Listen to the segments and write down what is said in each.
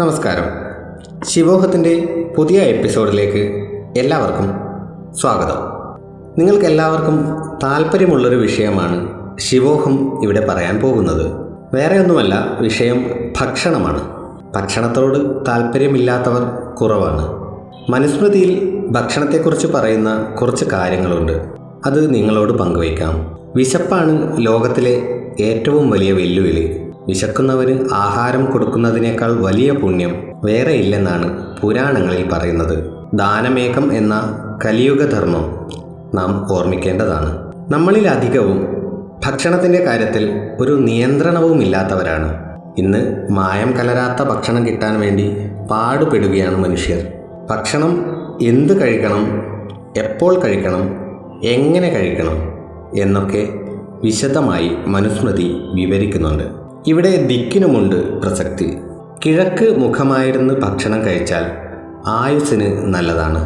നമസ്കാരം. ശിവോഹത്തിന്റെ പുതിയ എപ്പിസോഡിലേക്ക് എല്ലാവർക്കും സ്വാഗതം. നിങ്ങൾക്കെല്ലാവർക്കും താല്പര്യമുള്ളൊരു വിഷയമാണ് ശിവോഹം ഇവിടെ പറയാൻ പോകുന്നത്. വേറെയൊന്നുമല്ല വിഷയം ഭക്ഷണമാണ്. ഭക്ഷണത്തോട് താല്പര്യമില്ലാത്തവർ കുറവാണ്. മനുസ്മൃതിയിൽ ഭക്ഷണത്തെക്കുറിച്ച് പറയുന്ന കുറച്ച് കാര്യങ്ങളുണ്ട്. അത് നിങ്ങളോട് പങ്കുവയ്ക്കാം. വിശപ്പാണ് ലോകത്തിലെ ഏറ്റവും വലിയ വെല്ലുവിളി. വിശക്കുന്നവന് ആഹാരം കൊടുക്കുന്നതിനേക്കാൾ വലിയ പുണ്യം വേറെ ഇല്ലെന്നാണ് പുരാണങ്ങളിൽ പറയുന്നത്. ദാനമേകം എന്ന കലിയുഗധർമ്മം നാം ഓർമ്മിക്കേണ്ടതാണ്. നമ്മളിൽ അധികവും ഭക്ഷണത്തിന്റെ കാര്യത്തിൽ ഒരു നിയന്ത്രണവും ഇല്ലാത്തവരാണ് ഇന്ന് മായം കലരാത്ത ഭക്ഷണം കിട്ടാൻ വേണ്ടി പാടുപെടുകയാണ് മനുഷ്യർ. ഭക്ഷണം എന്ത് കഴിക്കണം എപ്പോൾ കഴിക്കണം എങ്ങനെ കഴിക്കണം എന്നൊക്കെ വിശദമായി മനുസ്മൃതി വിവരിക്കുന്നുണ്ട്. ഇവിടെ ദിക്കിനുമുണ്ട് പ്രസക്തി. കിഴക്ക് മുഖമായിരുന്ന് ഭക്ഷണം കഴിച്ചാൽ ആയുസ്സിന് നല്ലതാണ്.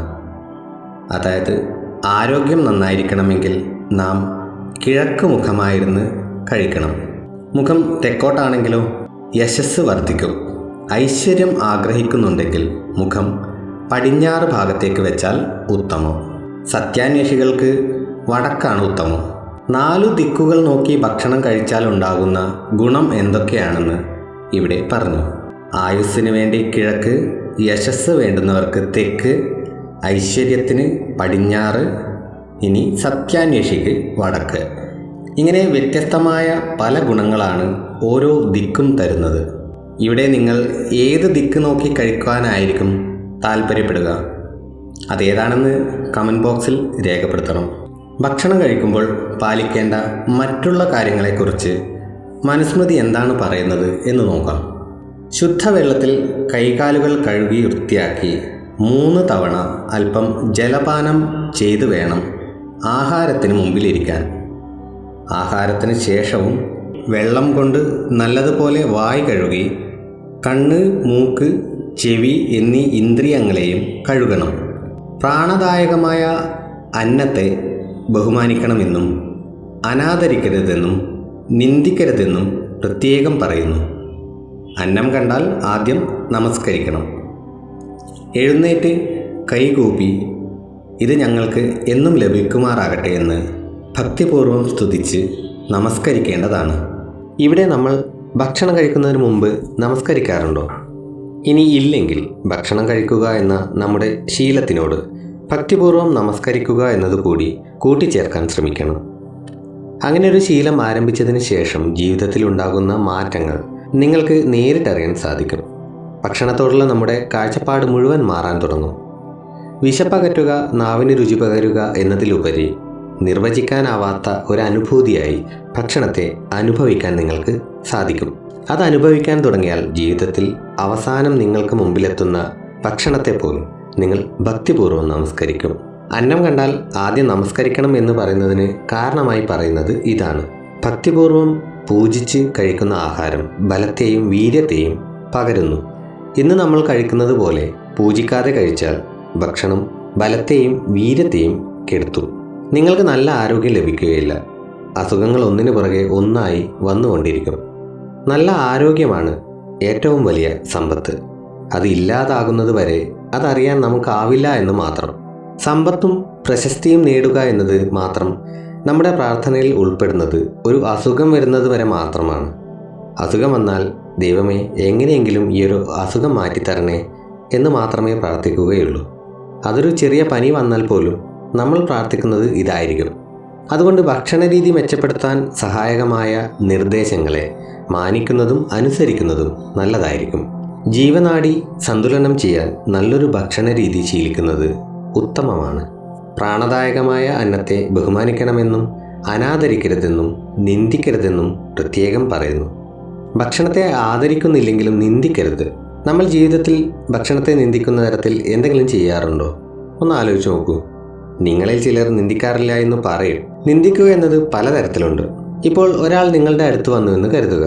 അതായത് ആരോഗ്യം നന്നായിരിക്കണമെങ്കിൽ നാം കിഴക്ക് മുഖമായിരുന്ന് കഴിക്കണം. മുഖം തെക്കോട്ടാണെങ്കിലോ? യശസ് വർദ്ധിക്കും. ഐശ്വര്യം ആഗ്രഹിക്കുന്നുണ്ടെങ്കിൽ മുഖം പടിഞ്ഞാറ് ഭാഗത്തേക്ക് വെച്ചാൽ ഉത്തമം. സത്യാന്വേഷികൾക്ക് വടക്കാണ് ഉത്തമം. നാലു ദിക്കുകൾ നോക്കി ഭക്ഷണം കഴിച്ചാൽ ഉണ്ടാകുന്ന ഗുണം എന്തൊക്കെയാണെന്ന് ഇവിടെ പറഞ്ഞു. ആയുസ്സിന് വേണ്ടി കിഴക്ക് യശസ് വേണ്ടുന്നവർക്ക് തെക്ക് ഐശ്വര്യത്തിന് പടിഞ്ഞാറ് ഇനി സത്യാന്വേഷിക്ക് വടക്ക്. ഇങ്ങനെ വ്യത്യസ്തമായ പല ഗുണങ്ങളാണ് ഓരോ ദിക്കും തരുന്നത്. ഇവിടെ നിങ്ങൾ ഏത് ദിക്ക് നോക്കി കഴിക്കാനായിരിക്കും താല്പര്യപ്പെടുക അതേതാണെന്ന് കമന്റ് ബോക്സിൽ രേഖപ്പെടുത്തണം. ഭക്ഷണം കഴിക്കുമ്പോൾ പാലിക്കേണ്ട മറ്റുള്ള കാര്യങ്ങളെക്കുറിച്ച് മനുസ്മൃതി എന്താണ് പറയുന്നത് എന്ന് നോക്കാം. ശുദ്ധവെള്ളത്തിൽ കൈകാലുകൾ കഴുകി വൃത്തിയാക്കി മൂന്ന് തവണ അല്പം ജലപാനം ചെയ്തു വേണം ആഹാരത്തിന് മുമ്പിലിരിക്കാൻ. ആഹാരത്തിന് ശേഷവും വെള്ളം കൊണ്ട് നല്ലതുപോലെ വായ് കഴുകി കണ്ണ് മൂക്ക് ചെവി എന്നീ ഇന്ദ്രിയങ്ങളെയും കഴുകണം. പ്രാണദായകമായ അന്നത്തെ ബഹുമാനിക്കണമെന്നും അനാദരിക്കരുതെന്നും നിന്ദിക്കരുതെന്നും പ്രത്യേകം പറയുന്നു. അന്നം കണ്ടാൽ ആദ്യം നമസ്കരിക്കണം. എഴുന്നേറ്റ് കൈകൂപ്പി ഇത് ഞങ്ങൾക്ക് എന്നും ലഭിക്കുമാറാകട്ടെ എന്ന് ഭക്തിപൂർവം സ്തുതിച്ച് നമസ്കരിക്കേണ്ടതാണ്. ഇവിടെ നമ്മൾ ഭക്ഷണം കഴിക്കുന്നതിന് മുമ്പ് നമസ്കരിക്കാറുണ്ടോ? ഇനി ഇല്ലെങ്കിൽ ഭക്ഷണം കഴിക്കുക എന്ന നമ്മുടെ ശീലത്തിനോട് ഭക്തിപൂർവം നമസ്കരിക്കുക എന്നതുകൂടി കൂട്ടിച്ചേർക്കാൻ ശ്രമിക്കണം. അങ്ങനെ ഒരു ശീലം ആരംഭിച്ചതിന് ശേഷം ജീവിതത്തിൽ ഉണ്ടാകുന്ന മാറ്റങ്ങൾ നിങ്ങൾക്ക് നേരിട്ടറിയാൻ സാധിക്കും. ഭക്ഷണത്തോടുള്ള നമ്മുടെ കാഴ്ചപ്പാട് മുഴുവൻ മാറാൻ തുടങ്ങും. വിശപ്പകറ്റുക നാവിന് രുചി പകരുക എന്നതിലുപരി നിർവചിക്കാനാവാത്ത ഒരു അനുഭൂതിയായി ഭക്ഷണത്തെ അനുഭവിക്കാൻ നിങ്ങൾക്ക് സാധിക്കും. അത് അനുഭവിക്കാൻ തുടങ്ങിയാൽ ജീവിതത്തിൽ അവസാനം നിങ്ങൾക്ക് മുമ്പിലെത്തുന്ന ഭക്ഷണത്തെ പോലും നിങ്ങൾ ഭക്തിപൂർവം നമസ്കരിക്കും. അന്നം കണ്ടാൽ ആദ്യം നമസ്കരിക്കണം എന്ന് പറയുന്നതിന് കാരണമായി പറയുന്നത് ഇതാണ്. ഭക്തിപൂർവം പൂജിച്ച് കഴിക്കുന്ന ആഹാരം ബലത്തെയും വീര്യത്തെയും പകരുന്നു. ഇന്ന് നമ്മൾ കഴിക്കുന്നത് പോലെ പൂജിക്കാതെ കഴിച്ചാൽ ഭക്ഷണം ബലത്തെയും വീര്യത്തെയും കെടുത്തു. നിങ്ങൾക്ക് നല്ല ആരോഗ്യം ലഭിക്കുകയില്ല. അസുഖങ്ങൾ ഒന്നിനു പുറകെ ഒന്നായി വന്നുകൊണ്ടിരിക്കും. നല്ല ആരോഗ്യമാണ് ഏറ്റവും വലിയ സമ്പത്ത്. അത് ഇല്ലാതാകുന്നത് വരെ അതറിയാൻ നമുക്കാവില്ല എന്ന് മാത്രം. സമ്പത്തും പ്രശസ്തിയും നേടുക എന്നത് മാത്രം നമ്മുടെ പ്രാർത്ഥനയിൽ ഉൾപ്പെടുന്നത് ഒരു അസുഖം വരുന്നത് വരെ മാത്രമാണ്. അസുഖം വന്നാൽ ദൈവമേ എങ്ങനെയെങ്കിലും ഈ ഒരു അസുഖം മാറ്റിത്തരണേ എന്ന് മാത്രമേ പ്രാർത്ഥിക്കുകയുള്ളൂ. അതൊരു ചെറിയ പനി വന്നാൽ പോലും നമ്മൾ പ്രാർത്ഥിക്കുന്നത് ഇതായിരിക്കും. അതുകൊണ്ട് ഭക്ഷണരീതി മെച്ചപ്പെടുത്താൻ സഹായകമായ നിർദ്ദേശങ്ങളെ മാനിക്കുന്നതും അനുസരിക്കുന്നതും നല്ലതായിരിക്കും. ജീവനാടി സന്തുലനം ചെയ്യാൻ നല്ലൊരു ഭക്ഷണ രീതി ശീലിക്കുന്നത് ഉത്തമമാണ്. പ്രാണദായകമായ അന്നത്തെ ബഹുമാനിക്കണമെന്നും അനാദരിക്കരുതെന്നും നിന്ദിക്കരുതെന്നും പ്രത്യേകം പറയുന്നു. ഭക്ഷണത്തെ ആദരിക്കുന്നില്ലെങ്കിലും നിന്ദിക്കരുത്. നമ്മൾ ജീവിതത്തിൽ ഭക്ഷണത്തെ നിന്ദിക്കുന്ന തരത്തിൽ എന്തെങ്കിലും ചെയ്യാറുണ്ടോ? ഒന്ന് ആലോചിച്ച് നോക്കൂ. നിങ്ങളിൽ ചിലർ നിന്ദിക്കാറില്ല എന്ന് പറയും. നിന്ദിക്കുക എന്നത് പലതരത്തിലുണ്ട്. ഇപ്പോൾ ഒരാൾ നിങ്ങളുടെ അടുത്ത് വന്നു എന്ന് കരുതുക.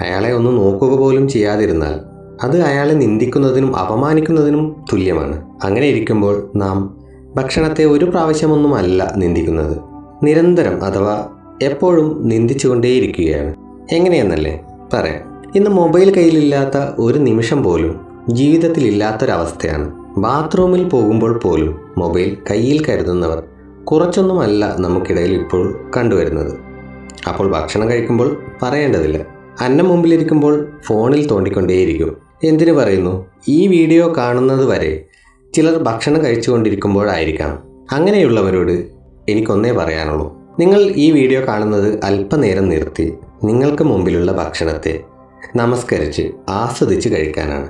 അയാളെ ഒന്ന് നോക്കുക പോലും ചെയ്യാതിരുന്നാൽ അത് അയാളെ നിന്ദിക്കുന്നതിനും അപമാനിക്കുന്നതിനും തുല്യമാണ്. അങ്ങനെ ഇരിക്കുമ്പോൾ നാം ഭക്ഷണത്തെ ഒരു പ്രാവശ്യമൊന്നുമല്ല നിന്ദിക്കുന്നത്. നിരന്തരം അഥവാ എപ്പോഴും നിന്ദിച്ചുകൊണ്ടേയിരിക്കുകയാണ്. എങ്ങനെയെന്നല്ലേ? പറയാം. ഇന്ന് മൊബൈൽ കയ്യിലില്ലാത്ത ഒരു നിമിഷം പോലും ജീവിതത്തിൽ ഇല്ലാത്തൊരവസ്ഥയാണ് ബാത്റൂമിൽ പോകുമ്പോൾ പോലും മൊബൈൽ കയ്യിൽ കരുതുന്നവർ കുറച്ചൊന്നുമല്ല നമുക്കിടയിൽ ഇപ്പോൾ കണ്ടുവരുന്നത്. അപ്പോൾ ഭക്ഷണം കഴിക്കുമ്പോൾ പറയേണ്ടതില്ല. അന്നം മുമ്പിലിരിക്കുമ്പോൾ ഫോണിൽ തോണ്ടിക്കൊണ്ടേയിരിക്കും. എന്തിനു പറയുന്നു? ഈ വീഡിയോ കാണുന്നത് വരെ ചിലർ ഭക്ഷണം കഴിച്ചുകൊണ്ടിരിക്കുമ്പോഴായിരിക്കാം അങ്ങനെയുള്ളവരോട് എനിക്കൊന്നേ പറയാനുള്ളൂ. നിങ്ങൾ ഈ വീഡിയോ കാണുന്നത് അല്പനേരം നിർത്തി നിങ്ങൾക്ക് മുമ്പിലുള്ള ഭക്ഷണത്തെ നമസ്കരിച്ച് ആസ്വദിച്ച് കഴിക്കാനാണ്.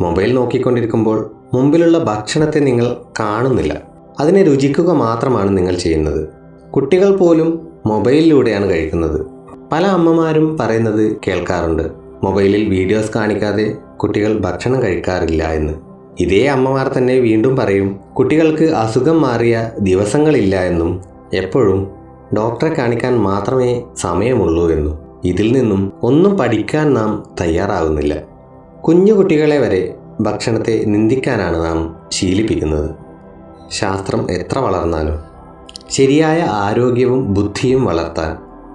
മൊബൈൽ നോക്കിക്കൊണ്ടിരിക്കുമ്പോൾ മുമ്പിലുള്ള ഭക്ഷണത്തെ നിങ്ങൾ കാണുന്നില്ല. അതിനെ രുചിക്കുക മാത്രമാണ് നിങ്ങൾ ചെയ്യുന്നത്. കുട്ടികൾ പോലും മൊബൈലിലൂടെയാണ് കഴിക്കുന്നത്. പല അമ്മമാരും പറയുന്നത് കേൾക്കാറുണ്ട്. മൊബൈലിൽ വീഡിയോസ് കാണിക്കാതെ കുട്ടികൾ ഭക്ഷണം കഴിക്കാറില്ല എന്ന്. ഇതേ അമ്മമാർ തന്നെ വീണ്ടും പറയും കുട്ടികൾക്ക് അസുഖം മാറിയ ദിവസങ്ങളില്ല എന്നും എപ്പോഴും ഡോക്ടറെ കാണിക്കാൻ മാത്രമേ സമയമുള്ളൂ എന്നും. ഇതിൽ നിന്നും ഒന്നും പഠിക്കാൻ നാം തയ്യാറാകുന്നില്ല കുഞ്ഞു കുട്ടികളെ വരെ ഭക്ഷണത്തെ നിന്ദിക്കാനാണ് നാം ശീലിപ്പിക്കുന്നത്. ശാസ്ത്രം എത്ര വളർന്നാലും ശരിയായ ആരോഗ്യവും ബുദ്ധിയും വളർത്താൻ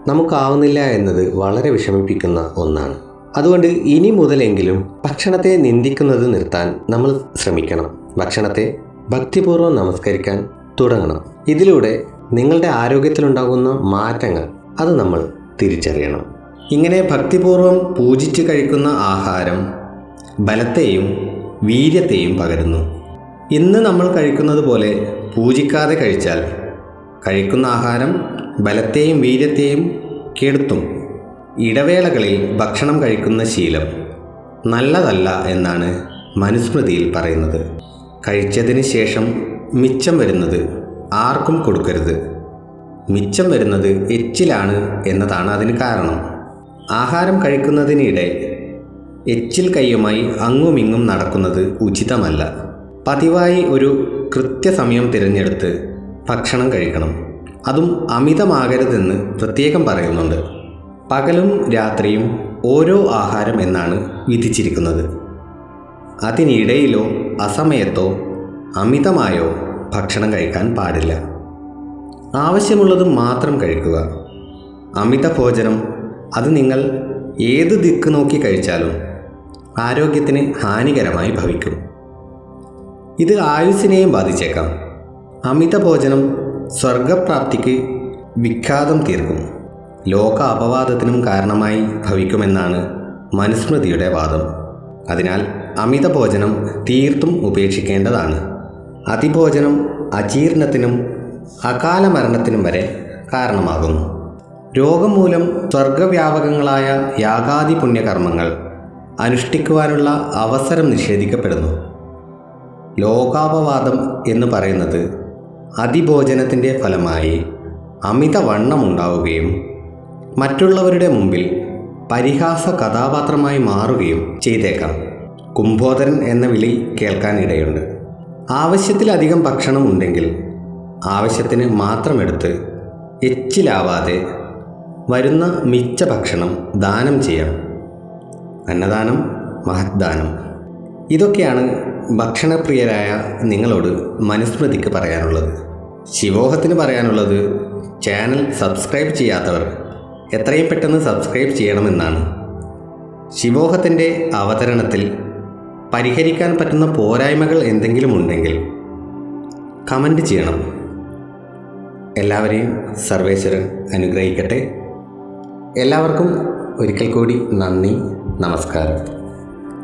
നമുക്കാവുന്നില്ല എന്നത് വളരെ വിഷമിപ്പിക്കുന്ന ഒന്നാണ്. അതുകൊണ്ട് ഇനി മുതലെങ്കിലും ഭക്ഷണത്തെ നിന്ദിക്കുന്നത് നിർത്താൻ നമ്മൾ ശ്രമിക്കണം. ഭക്ഷണത്തെ ഭക്തിപൂർവം നമസ്കരിക്കാൻ തുടങ്ങണം. ഇതിലൂടെ നിങ്ങളുടെ ആരോഗ്യത്തിലുണ്ടാകുന്ന മാറ്റങ്ങൾ അത് നമ്മൾ തിരിച്ചറിയണം. ഇങ്ങനെ ഭക്തിപൂർവം പൂജിച്ച് കഴിക്കുന്ന ആഹാരം ബലത്തെയും വീര്യത്തെയും പകരുന്നു. ഇന്ന് നമ്മൾ കഴിക്കുന്നത് പോലെ പൂജിക്കാതെ കഴിച്ചാൽ കഴിക്കുന്ന ആഹാരം ബലത്തെയും വീര്യത്തെയും കെടുത്തും. ഇടവേളകളിൽ ഭക്ഷണം കഴിക്കുന്ന ശീലം. നല്ലതല്ല എന്നാണ് മനുസ്മൃതിയിൽ പറയുന്നത്. കഴിച്ചതിന് ശേഷം മിച്ചം വരുന്നത് ആർക്കും കൊടുക്കരുത്. മിച്ചം വരുന്നത് എച്ചിലാണ് എന്നതാണ് അതിന് കാരണം. ആഹാരം കഴിക്കുന്നതിനിടെ എച്ചിൽ കൈയുമായി അങ്ങുമിങ്ങും നടക്കുന്നത് ഉചിതമല്ല. പതിവായി ഒരു കൃത്യസമയം തിരഞ്ഞെടുത്ത് ഭക്ഷണം കഴിക്കണം. അതും അമിതമാകരുതെന്ന് പ്രത്യേകം പറയുന്നുണ്ട്. പകലും രാത്രിയും ഓരോ ആഹാരം എന്നാണ് വിധിച്ചിരിക്കുന്നത്. അതിനിടയിലോ അസമയത്തോ അമിതമായോ ഭക്ഷണം കഴിക്കാൻ പാടില്ല. ആവശ്യമുള്ളത് മാത്രം കഴിക്കുക. അമിത ഭോജനം അത് നിങ്ങൾ ഏത് ദിക്ക് നോക്കി കഴിച്ചാലും ആരോഗ്യത്തിന് ഹാനികരമായി ഭവിക്കും. ഇത് ആയുസ്സിനെയും ബാധിച്ചേക്കാം. അമിത ഭോജനം സ്വർഗപ്രാപ്തിക്ക് വിഖ്യാതം തീർക്കും. ലോക അപവാദത്തിനും കാരണമായി ഭവിക്കുമെന്നാണ് മനുസ്മൃതിയുടെ വാദം. അതിനാൽ അമിത ഭോജനം തീർത്തും ഉപേക്ഷിക്കേണ്ടതാണ്. അതിഭോജനം അജീർണത്തിനും അകാല മരണത്തിനും വരെ കാരണമാകുന്നു. രോഗം മൂലം സ്വർഗവ്യാപകങ്ങളായ യാഗാദി പുണ്യകർമ്മങ്ങൾ അനുഷ്ഠിക്കുവാനുള്ള അവസരം നിഷേധിക്കപ്പെടുന്നു. ലോകാപവാദം എന്ന് പറയുന്നത് അതിഭോജനത്തിന്റെ ഫലമായി അമിതവണ്ണമുണ്ടാവുകയും മറ്റുള്ളവരുടെ മുമ്പിൽ പരിഹാസ കഥാപാത്രമായി മാറുകയും ചെയ്തേക്കാം. കുംഭോദരൻ എന്ന വിളി കേൾക്കാനിടയുണ്ട്. ആവശ്യത്തിലധികം ഭക്ഷണം ഉണ്ടെങ്കിൽ ആവശ്യത്തിന് മാത്രമെടുത്ത് എച്ചിലാവാതെ വരുന്ന മിച്ച ഭക്ഷണം ദാനം ചെയ്യാം. അന്നദാനം മഹദ്ദാനം. ഇതൊക്കെയാണ് ഭക്ഷണപ്രിയരായ നിങ്ങളോട് മനുസ്മൃതിക്ക് പറയാനുള്ളത്. ശിവോഹത്തിന് പറയാനുള്ളത് ചാനൽ സബ്സ്ക്രൈബ് ചെയ്യാത്തവർ എത്രയും പെട്ടെന്ന് സബ്സ്ക്രൈബ് ചെയ്യണമെന്നാണ്. ശിവോഹത്തിന്റെ അവതരണത്തിൽ പരിഹരിക്കാൻ പറ്റുന്ന പോരായ്മകൾ എന്തെങ്കിലും ഉണ്ടെങ്കിൽ കമന്റ് ചെയ്യണം. എല്ലാവരെയും സർവേശ്വരൻ അനുഗ്രഹിക്കട്ടെ. എല്ലാവർക്കും ഒരിക്കൽ കൂടി നന്ദി നമസ്കാരം.